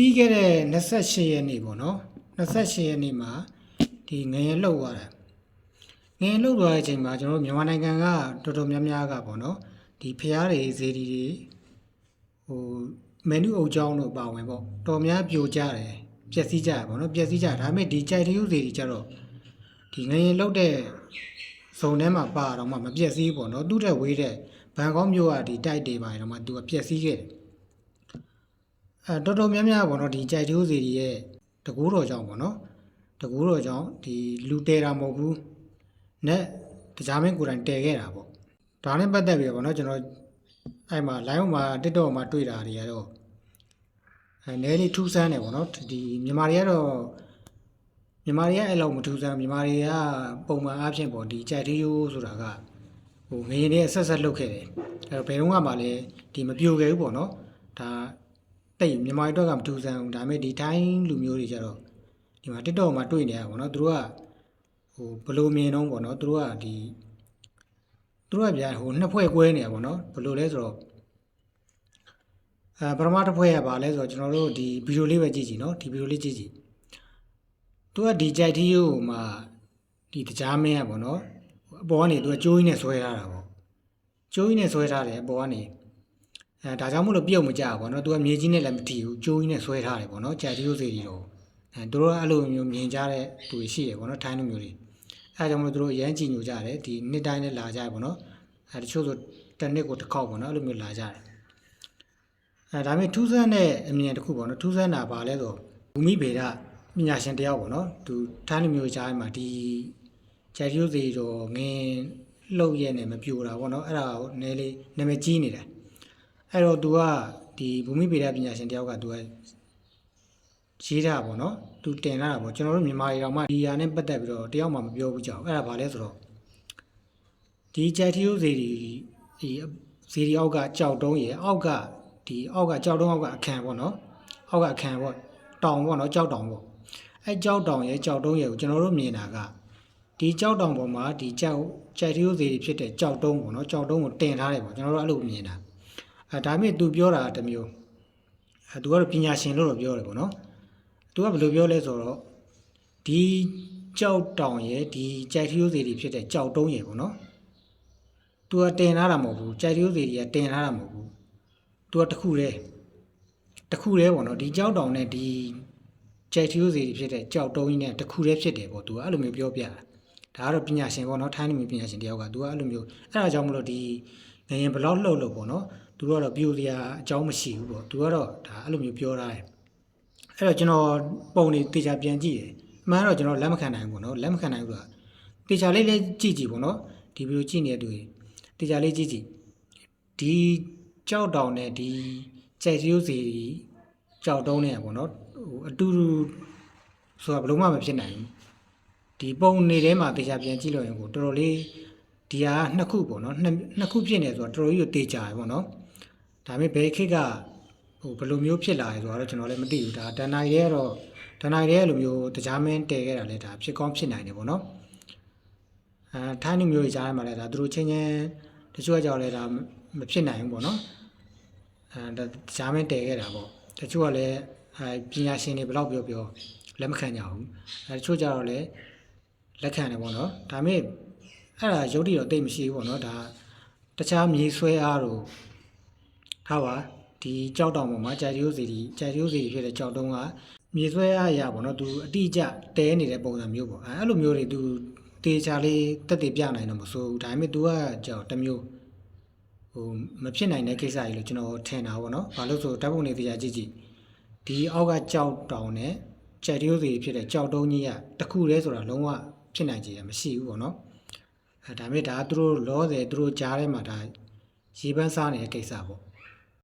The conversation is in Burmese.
ပြီးခဲ့တဲ့28ရက်နေ့ပေါ့နော်28ရက်နေ့မှာဒီငရင်လှုပ်သွားတာငရင်လှုပ်သွားတဲ့အချိန်မှာကျွန်တော်တို့မြန်မာနိုင်ငံကတော်တော်များများကပေါ့နော်ဒီဖျားတွေဇေဒီတွေဟိုမန်နူအုပ်ချောင်းတို့ပါဝင်ပေါ့တော်များပြိုကျတယ်ပျက်စီးကြရပေါ့နော်ပျက်စီးကြဒါပေမဲ့ဒီကြိုက်တရုပ်ဇေဒီကြတော့ဒီငရင်လှုပ်တဲ့ဇုံထဲမှာပါတော့မှမပျက်စီးဘူးပေါ့နော်သူ့တဲ့ဝေးတဲ့ဘန်ကောက်မြို့ကဒီတိုက်တွေပါတော့မှသူကပျက်စီးခဲ့တယ် အဲတော်တော်များများပေါ့နော်ဒီကြိုက်တိုးစီတွေရဲ့တကူတော်ကြောင့်ပေါ့နော်တကူတော်ကြောင့်ဒီလူတဲတာမဟုတ်ဘူးနဲ့တရားမင်းကိုယ်တိုင်တဲခဲ့တာပေါ့ဒါနဲ့ပတ်သက်ပြီးတော့ပေါ့နော်ကျွန်တော်အဲ့မှာ live မှာ TikTok မှာတွေ့တာတွေကတော့အဲနည်းလေးထူးဆန်းတယ်ပေါ့နော်ဒီမြန်မာတွေကတော့မြန်မာတွေကအဲ့လောက်မထူးဆန်းမြန်မာတွေကပုံမှန်အားဖြင့်ပေါ့ဒီကြိုက်တိုးဆိုတာကဟိုငရင်တွေဆက်ဆက်လုပ်ခဲ့တယ်အဲ့တော့ဘယ်တော့မှလည်းဒီမပြိုခဲ့ဘူးပေါ့နော်ဒါ တိတ်မြန်မာတွေအတွက်ကမတူဆန်းဘူးဒါပေမဲ့ဒီတိုင်းလူမျိုးတွေကြတော့ဒီမှာ TikTok မှာတွေ့နေရပါဘောနော်သူတို့ကဟိုဘယ်လိုမြင်တော့ပေါ့နော်သူတို့ကဒီသူတို့ကဗျာဟိုနှစ်ဖွဲ့ကွဲနေရပါဘောနော်ဘယ်လိုလဲဆိုတော့အဲပရမတ်တစ်ဖွဲ့ကဘာလဲဆိုတော့ကျွန်တော်တို့ဒီဗီဒီယိုလေးပဲကြည့်ကြည့်နော်ဒီဗီဒီယိုလေးကြည့်ကြည့်သူကဒီကြိုက်တီးယိုမှာဒီတရားမင်းอ่ะပေါ့နော်အပေါ်ကနေသူကကြိုးကြီးနဲ့ဆွဲထားတာပေါ့ကြိုးကြီးနဲ့ဆွဲထားတယ်အပေါ်ကနေ အဲဒါကြောင့်မို့လို့ပြုတ်မကြဘူးပေါ့နော်သူကမြေကြီးနဲ့လည်းမတီးဘူးကျိုးကြီးနဲ့ဆွဲထားတယ်ပေါ့နော်ကြာတီရိုးစီတွေတော့အဲသူတို့ကအဲ့လိုမျိုးမြင်ကြတဲ့သူတွေရှိတယ်ပေါ့နော်ထိုင်းလူမျိုးတွေအဲဒါကြောင့်မို့လို့သူတို့အရန်ကြည်ညိုကြတယ်ဒီနှစ်တိုင်းနဲ့လာကြတယ်ပေါ့နော်အဲတချို့ဆိုတစ်နှစ်ကိုတစ်ခေါက်ပေါ့နော်အဲ့လိုမျိုးလာကြတယ်အဲဒါပေမဲ့ထူးဆန်းတဲ့အမြင်တစ်ခုပေါ့နော်ထူးဆန်းတာပါလဲဆိုဘူမိဗေဒပညာရှင်တယောက်ပေါ့နော်သူထိုင်းလူမျိုးကြားမှာဒီကြာတီရိုးစီတော့ငင်းလှုပ်ရဲနဲ့မပြိုတာပေါ့နော်အဲ့ဒါကိုနည်းလေးနာမည်ကြီးနေတယ် အဲ့တော့ तू ကဒီဘူမိဗေဒပညာရှင်တယောက်က तू ကရေးတာပေါ့နော် तू တင်လာတာပေါ့ကျွန်တော်တို့မြန်မာပြည်တော်မှာဒီဟာနဲ့ပတ်သက်ပြီးတော့တယောက်မှမပြောဘူးကြောက်အဲ့ဒါဘာလဲဆိုတော့ဒီကြိုက်ထီယိုဇေဒီဒီဇေဒီအောက်ကကြောက်တုံးရယ်အောက်ကဒီအောက်ကကြောက်တုံးအောက်ကအခန်းပေါ့နော်အောက်ကအခန်းပေါ့တောင်ပေါ့နော်ကြောက်တောင်ပေါ့အဲ့ကြောက်တောင်ရယ်ကြောက်တုံးရယ်ကိုကျွန်တော်တို့မြင်တာကဒီကြောက်တောင်ပေါ်မှာဒီကြောက်ကြိုက်ထီယိုဇေဒီဖြစ်တဲ့ကြောက်တုံးပေါ့နော်ကြောက်တုံးကိုတင်ထားတယ်ပေါ့ကျွန်တော်တို့အဲ့လိုမြင်တာ အဲဒါပေမဲ့သူပြောတာတစ်မျိုးအဲသူကတော့ပညာရှင်လို့တော့ပြောတယ်ပေါ့နော်သူကဘယ်လိုပြောလဲဆိုတော့ဒီကြောက်တောင်ရဲ့ဒီကြိုက်ထရိုးစီတွေဖြစ်တဲ့ကြောက်တုံးရဲ့ပေါ့နော်သူကတင်ထားတာမဟုတ်ဘူးကြိုက်ထရိုးစီတွေကတင်ထားတာမဟုတ်ဘူးသူကတခုတည်းတခုတည်းပေါ့နော်ဒီကြောက်တောင်နဲ့ဒီကြိုက်ထရိုးစီတွေဖြစ်တဲ့ကြောက်တုံးကြီးနဲ့တခုတည်းဖြစ်တယ်ပေါ့သူကအဲ့လိုမျိုးပြောပြတာဒါကတော့ပညာရှင်ပေါ့နော်ထိုင်းလူမျိုးပညာရှင်တယောက်ကသူကအဲ့လိုမျိုးအဲ့ဒါကြောင့်မလို့ဒီ ငရင်ဘလောက်လှုပ်လို့ပေါ့နော်သူတို့ကတော့ပြိုစရာအကြောင်းမရှိဘူးပေါ့သူကတော့ဒါအဲ့လိုမျိုးပြောထားတယ်အဲ့တော့ကျွန်တော်ပုံနေတေချာပြန်ကြည့်တယ်အမှန်တော့ကျွန်တော်လက်မခံနိုင်ဘူးပေါ့နော်လက်မခံနိုင်ဘူးဆိုတာတေချာလေးလေးကြည့်ကြည့်ပေါ့နော်ဒီဗီဒီယိုကြည့်နေတဲ့သူတွေတေချာလေးကြည့်ကြည့်ဒီကြောက်တောင်နဲ့ဒီကြိုက်ရိုးစီကြောက်တုံးနဲ့ပေါ့နော်ဟိုအတူတူဆိုတာဘယ်လို့မှမဖြစ်နိုင်ဘူးဒီပုံနေထဲမှာတေချာပြန်ကြည့်လို့ရင်ကိုတော်တော်လေး ဒီဟာနှစ်ခုပေါ့နော်နှစ်နှစ်ခုဖြစ်နေဆိုတော့တော်တော်ကြီးကိုတေချာရယ်ပေါ့နော်ဒါပေမဲ့ဘယ်ခေတ်ကဟိုဘယ်လိုမျိုးဖြစ်လာလဲဆိုတော့ကျွန်တော်လည်းမသိဘူးဒါတန်နိုင်ရဲကတော့တန်နိုင်ရဲလိုမျိုးတရားမင်းတည်ခဲ့တာလဲဒါဖြစ်ကောင်းဖြစ်နိုင်တယ်ပေါ့နော်အဲထိုင်းလူမျိုးကြီးကြားထဲမှာလဲဒါသူတို့ချင်းချင်းတချို့ကကြောက်လဲဒါမဖြစ်နိုင်ဘူးပေါ့နော်အဲဒါတရားမင်းတည်ခဲ့တာပေါ့တချို့ကလည်းအဲပညာရှင်တွေဘယ်တော့ပြောပြောလက်မခံကြဘူးအဲတချို့ကြတော့လဲလက်ခံတယ်ပေါ့နော်ဒါပေမဲ့ အဲ့ဒါရုပ်တည်တော့တိတ်မရှိဘူးပေါ့နော်ဒါတခြားမြေဆွဲအားတို့ဟာပါဒီကြောက်တောင်ပေါ်မှာကြာရီယိုစီဒီကြာရီယိုစီဒီဖြစ်တဲ့ကြောက်တုံးကမြေဆွဲအားရပါတော့သူအတိအကျတဲနေတဲ့ပုံစံမျိုးပေါ့အဲ့လိုမျိုးတွေသူတေချာလေးတက်တည်ပြနိုင်တော့မဆိုဘူးဒါပေမဲ့ तू ကကြောက်တစ်မျိုးဟိုမဖြစ်နိုင်တဲ့ကိစ္စကြီးလို့ကျွန်တော်ထင်တာပေါ့နော်ဘာလို့ဆိုဓာတ်ပုံတွေတေချာကြည့်ကြည့်ဒီအောက်ကကြောက်တောင်နဲ့ကြာရီယိုစီဖြစ်တဲ့ကြောက်တုံးကြီးကတစ်ခုတည်းဆိုတာလုံးဝဖြစ်နိုင်ကြရမရှိဘူးပေါ့နော်အဲ ဒါပေမဲ့ဒါကသူတို့လောတယ်သူတို့ကြားထဲမှာဒါရေပန်းစားနေတဲ့ကိစ္စပေါ့